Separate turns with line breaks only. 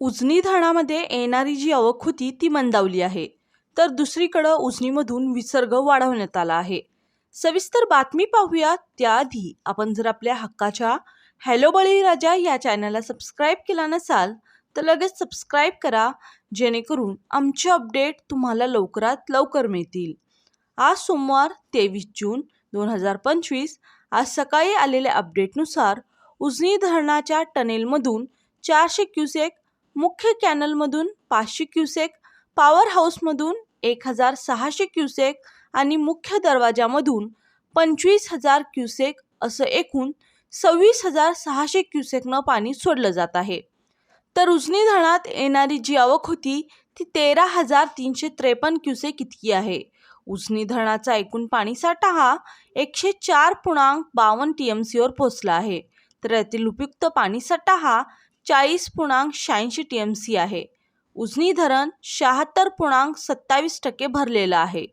उजनी धरणामध्ये येणारी जी आवक होती ती मंदावली आहे. तर दुसरीकडं उजनीमधून विसर्ग वाढवण्यात आला आहे. सविस्तर बातमी पाहूया त्याआधी. आपण जर आपल्या हक्काच्या हॅलो बळीराजा या चॅनलला सबस्क्राईब केला नसाल तर लगेच सबस्क्राईब करा जेणेकरून आमचे अपडेट तुम्हाला लवकरात लवकर मिळतील. आज सोमवार तेवीस जून दोन हजार पंचवीस आज सकाळी आलेल्या अपडेटनुसार उजनी धरणाच्या टनेलमधून चारशे क्युसेक मुख्य कॅनलमधून पाचशे क्युसेक पॉवर हाऊसमधून एक हजार सहाशे क्युसेक आणि मुख्य दरवाजामधून पंचवीस हजार क्युसेक असं एकूण सव्वीस हजार सहाशे क्युसेकनं पाणी सोडलं जात आहे. तर उजनी धरणात येणारी जी आवक होती ती तेरा हजार तीनशे त्रेपन्न क्युसेक इतकी आहे. उजनी धरणाचा एकूण पाणीसाठा हा एकशे चार पूर्णांक बावन्न टी एम सीवर पोचला आहे. तर यातील उपयुक्त पाणीसाठा हा चाळीस पूर्णांक शहाऐंशी टी एम सी आहे. उजनी धरण शहात्तर पूर्णांक सत्तावीस टक्के भरलेलं आहे.